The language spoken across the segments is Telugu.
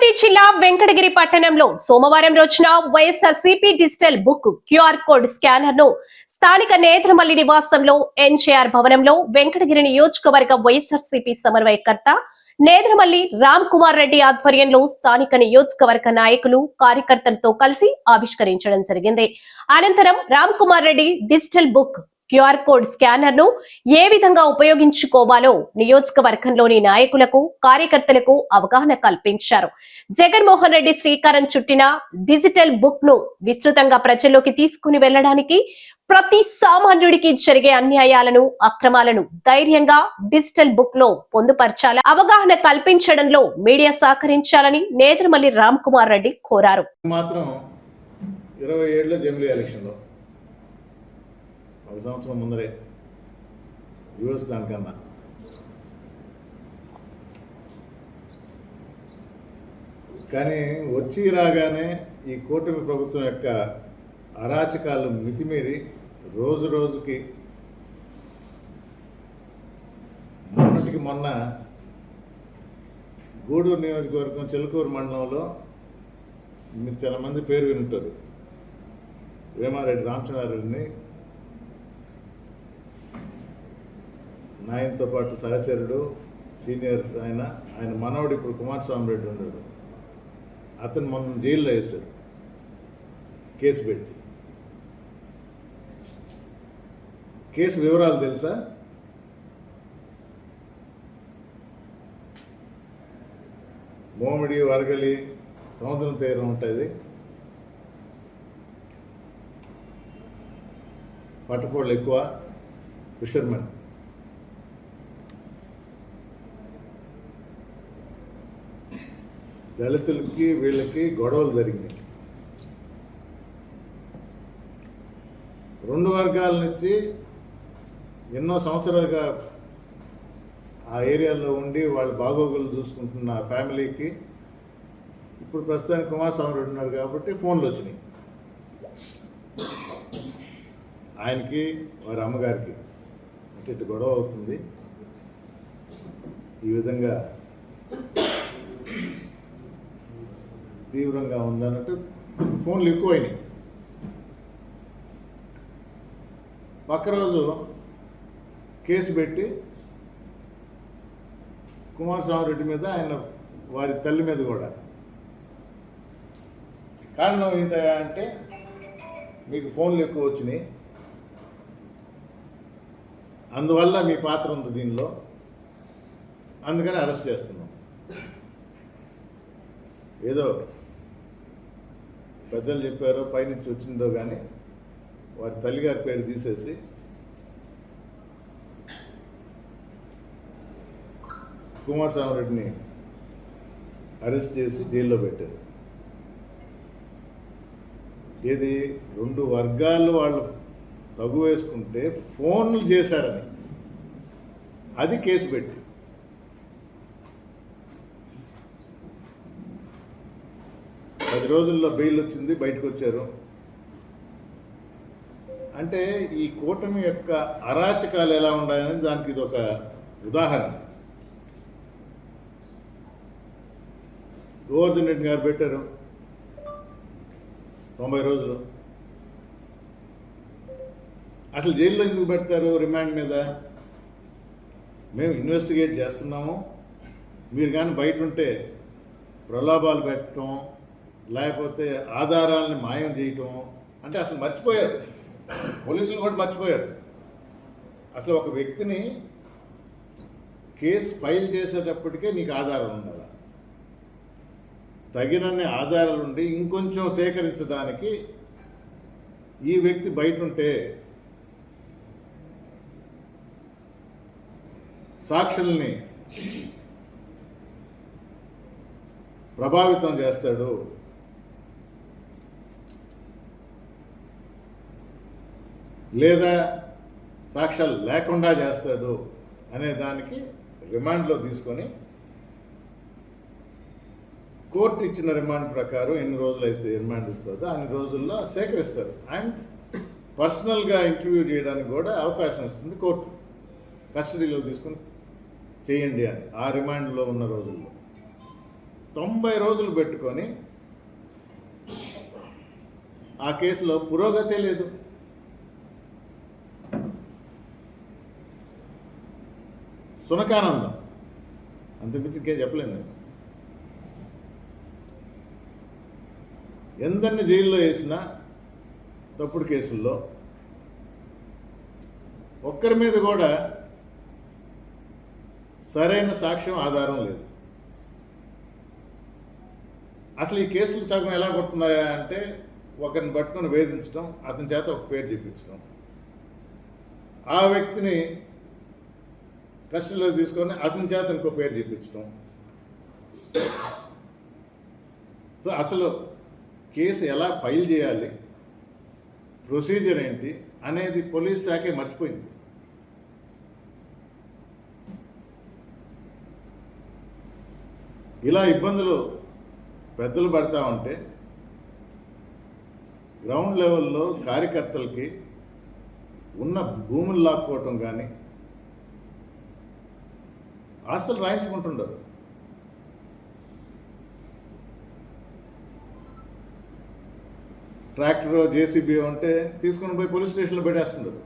తిరుపతి జిల్లా వెంకటగిరి పట్టణంలో సోమవారం రోజున YSR CP digital book QR code స్కానర్ను స్థానిక నేత్రమల్లి నివాసంలో ఎన్జేఆర్ భవనంలో వెంకటగిరి నియోజకవర్గ వైఎస్ఆర్ సిపి సమన్వయకర్త నేత్రమల్లి రామ్ కుమార్ రెడ్డి ఆధ్వర్యంలో స్థానిక నియోజకవర్గ నాయకులు కార్యకర్తలతో కలిసి ఆవిష్కరించడం జరిగింది. అనంతరం Ram Kumar Reddy digital book QR code స్కానర్ను ఏ విధంగా ఉపయోగించుకోవాలో నియోజకవర్గంలోని నాయకులకు కార్యకర్తలకు అవగాహన కల్పించారు. జగన్మోహన్ రెడ్డి శ్రీకారం చుట్టిన డిజిటల్ బుక్ను విస్తృతంగా ప్రజల్లోకి తీసుకుని వెళ్ళడానికి ప్రతి సామాన్యుడికి జరిగే అన్యాయాలను అక్రమాలను ధైర్యంగా డిజిటల్ బుక్లో పొందుపరచాలని అవగాహన కల్పించడంలో మీడియా సహకరించాలని నేత్రమల్లి రామ్ కుమార్ రెడ్డి కోరారు. మాత్రం ఇరవై ఏడులో జమిలీ ఎలక్షన్లో ఒక సంవత్సరం ముందరే. యుఎస్ దానికన్నా. కానీ వచ్చి రాగానే ఈ కూటమి ప్రభుత్వం యొక్క అరాచకాలు మితిమీరి రోజు రోజుకి మొన్నటికి మొన్న గూడూరు నియోజకవర్గం చెలకూరు మండలంలో మీరు చాలా మంది పేరు వింటారు వేమారెడ్డి రామచంద్రారెడ్డిని నాయనతో పాటు సహచరుడు సీనియర్ ఆయన ఆయన మనవడు ఇప్పుడు కుమారస్వామి రెడ్డి ఉన్నాడు. అతను మొన్న జైల్లో వేశాడు. కేసు పెట్టి. కేసు వివరాలు తెలుసా? మోమిడి వరగలి సముద్రం తీరం ఉంటుంది. పట్టుకోళ్ళు ఎక్కువ. ఫిషర్మెన్. దళితులకి వీళ్ళకి గొడవలు జరిగినాయి. రెండు వర్గాల నుంచి ఎన్నో సంవత్సరాలుగా ఆ ఏరియాలో ఉండి వాళ్ళ బాగోగులు చూసుకుంటున్న ఫ్యామిలీకి ఇప్పుడు ప్రస్తుతానికి కుమారస్వామి రెడ్డి ఉన్నారు కాబట్టి ఫోన్లు వచ్చినాయి. ఆయనకి వారి అమ్మగారికి. అంటే ఇటు గొడవ అవుతుంది. ఈ విధంగా తీవ్రంగా ఉందన్నట్టు ఫోన్లు ఎక్కువైనాయి. పక్క రోజు కేసు పెట్టి కుమారస్వామి రెడ్డి మీద ఆయన వారి తల్లి మీద కూడా. కారణం ఏంటంటే అంటే మీకు ఫోన్లు ఎక్కువ వచ్చినాయి. అందువల్ల మీ పాత్ర ఉంది దీనిలో. అందుకని అరెస్ట్ చేస్తున్నాం. ఏదో పెద్దలు చెప్పారో పైనుంచి వచ్చిందో కానీ వారి తల్లిగారి పేరు తీసేసి కుమారస్వామి రెడ్డిని అరెస్ట్ చేసి జైల్లో పెట్టారు. ఏది? రెండు వర్గాలు వాళ్ళు తగు వేసుకుంటే ఫోన్లు చేశారని. అది కేసు పెట్టి. పది రోజుల్లో బెయిల్ వచ్చింది బయటకు వచ్చారు. అంటే ఈ కూటమి యొక్క అరాచకాలు ఎలా ఉన్నాయని దానికి ఇది ఒక ఉదాహరణ. గోవర్ధన్ రెడ్డి గారు పెట్టారు. తొంభై రోజులు. అసలు జైల్లో ఎందుకు పెడతారు రిమాండ్ మీద? మేము ఇన్వెస్టిగేట్ చేస్తున్నాము. మీరు కానీ బయట ఉంటే ప్రలోభాలు పెట్టడం లేకపోతే ఆధారాలని మాయం చేయటం అంటే అసలు మర్చిపోయారు. పోలీసులు కూడా మర్చిపోయారు. అసలు ఒక వ్యక్తిని కేసు ఫైల్ చేసేటప్పటికే నీకు ఆధారం ఉండాలి? తగినన్ని ఆధారాలు ఉండి ఇంకొంచెం సేకరించడానికి ఈ వ్యక్తి బయట ఉంటే సాక్షుల్ని ప్రభావితం చేస్తాడు. లేదా సాక్ష్యాలు లేకుండా చేస్తాడు అనే దానికి రిమాండ్లో తీసుకొని కోర్టు ఇచ్చిన రిమాండ్ ప్రకారం ఎన్ని రోజులు అయితే రిమాండ్ ఇస్తుందో అన్ని రోజుల్లో సేకరిస్తారు. అండ్ పర్సనల్గా ఇంటర్వ్యూ చేయడానికి కూడా అవకాశం ఇస్తుంది కోర్టు. కస్టడీలో తీసుకుని చేయండి అని ఆ రిమాండ్లో ఉన్న రోజుల్లో. తొంభై రోజులు పెట్టుకొని ఆ కేసులో పురోగతే లేదు. సునకానందం. అంతకుమించి ఇంకేం చెప్పలేను నేను. ఎందరిని జైల్లో వేసినా తప్పుడు కేసుల్లో ఒక్కరి మీద కూడా సరైన సాక్ష్యం ఆధారం లేదు. అసలు ఈ కేసులు సగం ఎలా కొడుతున్నాయా అంటే ఒకరిని పట్టుకొని వేధించడం అతని చేత ఒక పేరు చెప్పించడం. ఆ వ్యక్తిని కస్టడీలో తీసుకొని అతని చేత ఇంకో పేరు చెప్పించడం సో అసలు కేసు ఎలా ఫైల్ చేయాలి? ప్రొసీజర్ ఏంటి? అనేది పోలీస్ శాఖే మర్చిపోయింది. ఇలా ఇబ్బందులు పెద్దలు పడతా ఉంటే గ్రౌండ్ లెవెల్లో కార్యకర్తలకి ఉన్న భూములు లాక్కోవటం కానీ ఆస్తులు రాయించుకుంటుండరు. ట్రాక్టర్ జేసీబీ ఉంటే తీసుకుని పోయి పోలీస్ స్టేషన్లో పెట్టేస్తున్నారు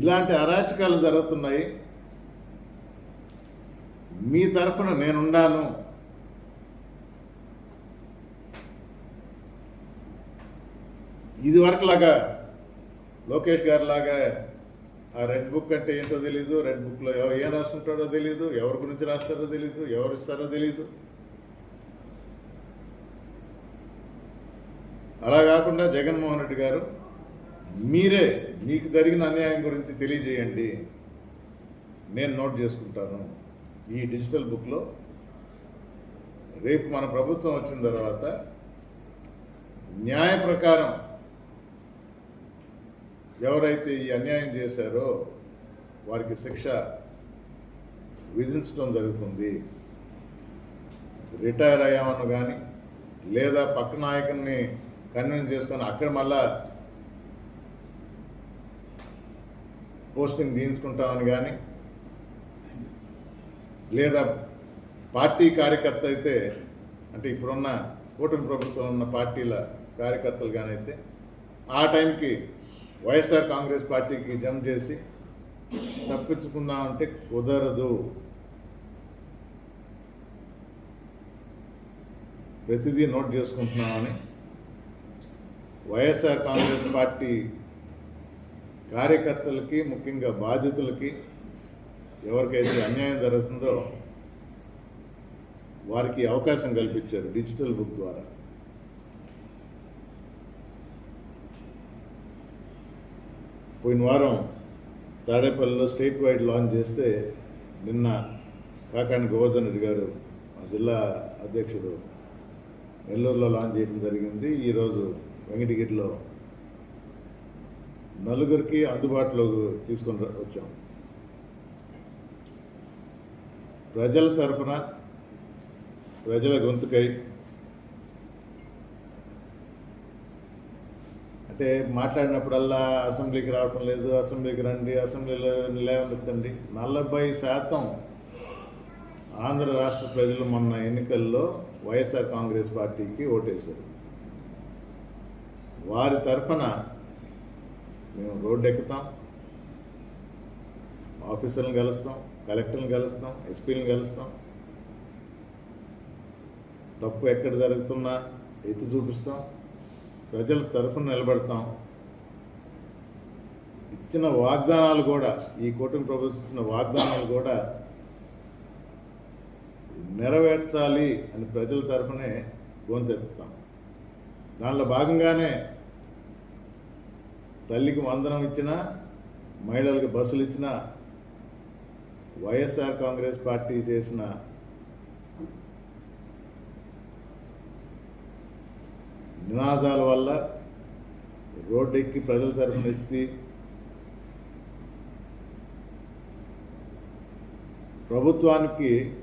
ఇలాంటి అరాచకాలు జరుగుతున్నాయి. మీ తరఫున నేనుండాను. ఇది వరకులాగా లోకేష్ గారి లాగా ఆ రెడ్ బుక్ అంటే ఏంటో తెలీదు రెడ్ బుక్లో ఎవరు ఏం రాసుకుంటాడో తెలీదు ఎవరి గురించి రాస్తారో తెలీదు ఎవరు ఇస్తారో తెలీదు. అలా కాకుండా జగన్మోహన్ రెడ్డి గారు మీరే మీకు జరిగిన అన్యాయం గురించి తెలియజేయండి. నేను నోట్ చేసుకుంటాను. ఈ డిజిటల్ బుక్లో రేపు మన ప్రభుత్వం వచ్చిన తర్వాత న్యాయ ప్రకారం ఎవరైతే ఈ అన్యాయం చేశారో వారికి శిక్ష విధించడం జరుగుతుంది. రిటైర్ అయ్యామని కానీ లేదా పక్క నాయకుడిని కన్విన్స్ చేసుకొని అక్కడ మళ్ళా పోస్టింగ్ తీయించుకుంటామని కానీ లేదా పార్టీ కార్యకర్త అయితే అంటే ఇప్పుడున్న కూటమి ప్రభుత్వం ఉన్న పార్టీల కార్యకర్తలు కానీ అయితే ఆ టైంకి వైఎస్ఆర్ కాంగ్రెస్ పార్టీకి జంప్ చేసి తప్పించుకుందామంటే కుదరదు. ప్రతిదీ నోట్ చేసుకుంటున్నామని వైఎస్ఆర్ కాంగ్రెస్ పార్టీ కార్యకర్తలకి ముఖ్యంగా బాధితులకి ఎవరికైతే అన్యాయం జరుగుతుందో వారికి అవకాశం కల్పించారు డిజిటల్ బుక్ ద్వారా. పోయిన వారం తాడేపల్లిలో స్టేట్ వైడ్ లాంచ్ చేస్తే నిన్న కాకాని గోవర్ధన్ రెడ్డి గారు మా జిల్లా అధ్యక్షుడు నెల్లూరులో లాంచ్ చేయడం జరిగింది. ఈరోజు వెంకటగిరిలో నలుగురికి అందుబాటులో తీసుకొని వచ్చాం. ప్రజల తరఫున ప్రజల గొంతుకై అంటే మాట్లాడినప్పుడల్లా అసెంబ్లీకి రావటం లేదు అసెంబ్లీకి రండి అసెంబ్లీలో లేవనెత్తండి నలభై శాతం ఆంధ్ర రాష్ట్ర ప్రజలు మొన్న ఎన్నికల్లో వైఎస్ఆర్ కాంగ్రెస్ పార్టీకి ఓటేశారు. వారి తరఫున మేము రోడ్డు ఎక్కుతాం ఆఫీసర్లను కలుస్తాం కలెక్టర్లను కలుస్తాం ఎస్పీలను కలుస్తాం తప్పు ఎక్కడ జరుగుతున్నా ఎత్తి చూపిస్తాం. ప్రజల తరఫున నిలబడతాం. ఇచ్చిన వాగ్దానాలు కూడా ఈ కూటమి ప్రభుత్వం ఇచ్చిన వాగ్దానాలు కూడా నెరవేర్చాలి అని ప్రజల తరఫునే గొంతెత్తుతాం. దానిలో భాగంగానే తల్లికి వందనం ఇచ్చినా మహిళలకు బస్సులు ఇచ్చినా వైఎస్ఆర్ కాంగ్రెస్ పార్టీ చేసిన నినాదాల వల్ల రోడ్డు ఎక్కి ప్రజల తరఫున ఎత్తి ప్రభుత్వానికి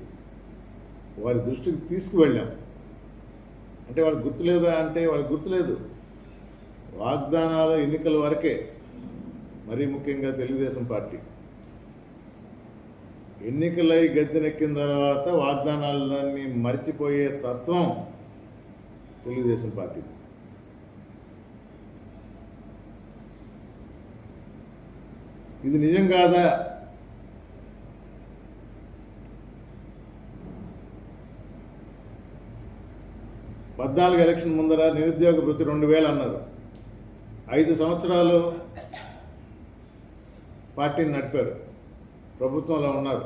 వారి దృష్టికి తీసుకువెళ్ళాం. అంటే వాళ్ళకి గుర్తులేదా అంటే వాళ్ళకి గుర్తులేదు. వాగ్దానాలు ఎన్నికల వరకే మరీ ముఖ్యంగా తెలుగుదేశం పార్టీ. ఎన్నికలై గద్దెనెక్కిన తర్వాత వాగ్దానాలన్నీ మర్చిపోయే తత్వం తెలుగుదేశం పార్టీది ఇది నిజం కాదా? పద్నాలుగు ఎలక్షన్ ముందర నిరుద్యోగ వృత్తి రెండు వేలు అన్నారు. ఐదు సంవత్సరాలు పార్టీని నడిపారు. ప్రభుత్వంలో ఉన్నారు.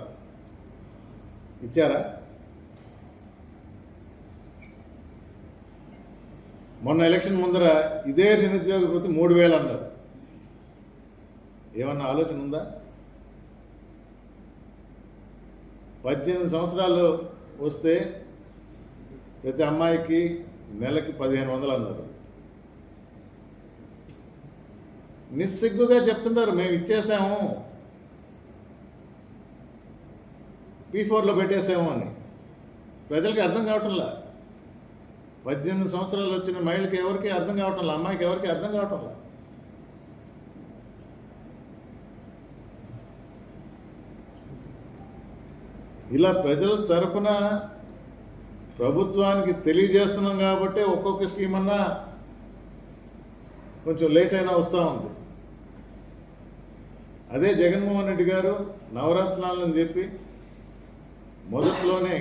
ఇచ్చారా? మొన్న ఎలక్షన్ ముందర ఇదే నిరుద్యోగ వృత్తి మూడు వేలు అన్నారు. ఏమన్నా ఆలోచన ఉందా? పద్దెనిమిది సంవత్సరాలు వస్తే ప్రతి అమ్మాయికి నెలకి పదిహేను వందలు అన్నారు. నిస్సిగ్గుగా చెప్తున్నారు మేము ఇచ్చేసాము. పీ ఫోర్లో పెట్టేసాము అని. ప్రజలకి అర్థం కావటంలా? పద్దెనిమిది సంవత్సరాలు వచ్చిన మహిళకి ఎవరికి అర్థం కావటంలా అమ్మాయికి ఎవరికి అర్థం కావటంలా ఇలా ప్రజల తరఫున ప్రభుత్వానికి తెలియజేస్తున్నాం కాబట్టి ఒక్కొక్క స్కీమ్ అన్నా కొంచెం లేట్ అయినా వస్తూ ఉంది. అదే జగన్మోహన్ రెడ్డి గారు నవరత్నాలని చెప్పి మొదట్లోనే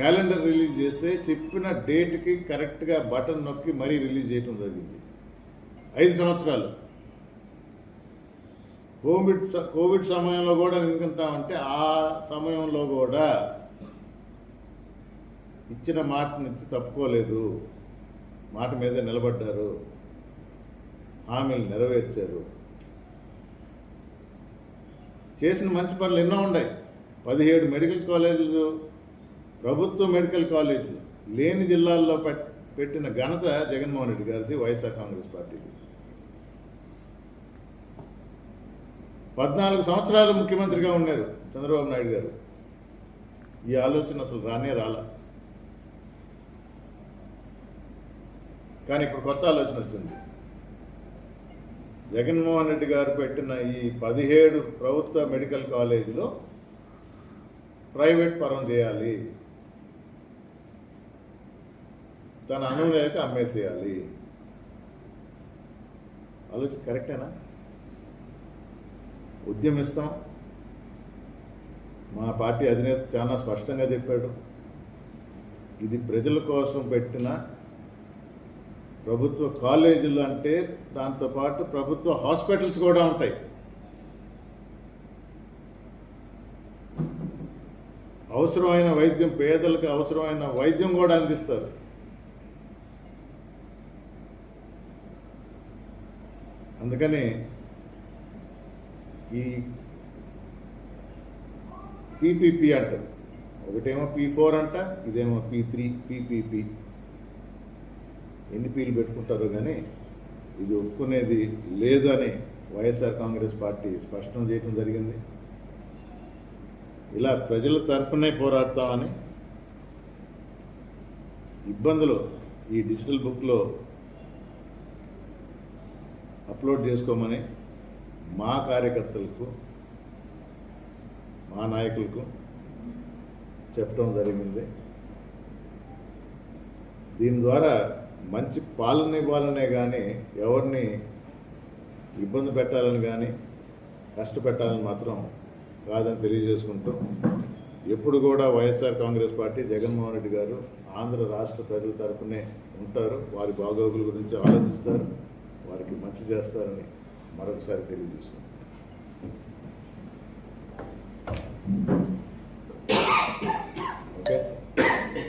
క్యాలెండర్ రిలీజ్ చేస్తే చెప్పిన డేట్కి కరెక్ట్గా బటన్ నొక్కి మరీ రిలీజ్ చేయడం జరిగింది. ఐదు సంవత్సరాలు. కోవిడ్ స- కోవిడ్ సమయంలో కూడా ఎందుకంటామంటే ఆ సమయంలో కూడా ఇచ్చిన మాట నుంచి తప్పుకోలేదు. మాట మీదే నిలబడ్డారు. హామీలు నెరవేర్చారు. చేసిన మంచి పనులు ఎన్నో ఉన్నాయి. పదిహేడు మెడికల్ కాలేజీలు ప్రభుత్వ మెడికల్ కాలేజీలు లేని జిల్లాల్లో పెట్టిన ఘనత జగన్మోహన్ రెడ్డి గారిది వైఎస్ఆర్ కాంగ్రెస్ పార్టీది. పద్నాలుగు సంవత్సరాలు ముఖ్యమంత్రిగా ఉన్నారు చంద్రబాబు నాయుడు గారు. ఈ ఆలోచన అసలు రానే రాలా. కానీ ఇప్పుడు కొత్త ఆలోచన వచ్చింది. జగన్మోహన్ రెడ్డి గారు పెట్టిన ఈ పదిహేడు ప్రభుత్వ మెడికల్ కాలేజీలో ప్రైవేట్ పరం చేయాలి. తన అనులేక అమ్మేసేయాలి. ఆలోచన కరెక్టేనా? ఉద్యమిస్తాం. మా పార్టీ అధినేత చాలా స్పష్టంగా చెప్పాడు. ఇది ప్రజల కోసం పెట్టిన ప్రభుత్వ కాలేజీలు అంటే దాంతోపాటు ప్రభుత్వ హాస్పిటల్స్ కూడా ఉంటాయి. అవసరమైన వైద్యం పేదలకు అవసరమైన వైద్యం కూడా అందిస్తారు. అందుకని ఈ పీపీపీ అంటారు ఒకటేమో పీ ఫోర్ అంట ఇదేమో పీ త్రీ పీపీపీ ఎన్ని పీలు పెట్టుకుంటారో కానీ ఇది ఒప్పుకునేది లేదని వైఎస్ఆర్ కాంగ్రెస్ పార్టీ స్పష్టం చేయడం జరిగింది. ఇలా ప్రజల తరఫునే పోరాడతామని ఇబ్బందులు ఈ డిజిటల్ బుక్లో అప్లోడ్ చేసుకోమని మా కార్యకర్తలకు మా నాయకులకు చెప్పడం జరిగింది. దీని ద్వారా మంచి పాలన ఇవ్వాలనే కానీ ఎవరిని ఇబ్బంది పెట్టాలని కానీ కష్టపెట్టాలని మాత్రం కాదని తెలియజేసుకుంటూ ఎప్పుడు కూడా YSR Congress party Jaganmohan Reddy గారు ఆంధ్ర రాష్ట్ర ప్రజల తరఫునే ఉంటారు. వారి బాగోగుల గురించి ఆలోచిస్తారు. వారికి మంచి చేస్తారని మరొకసారి తెలియజేసుకుంటాం ఓకే?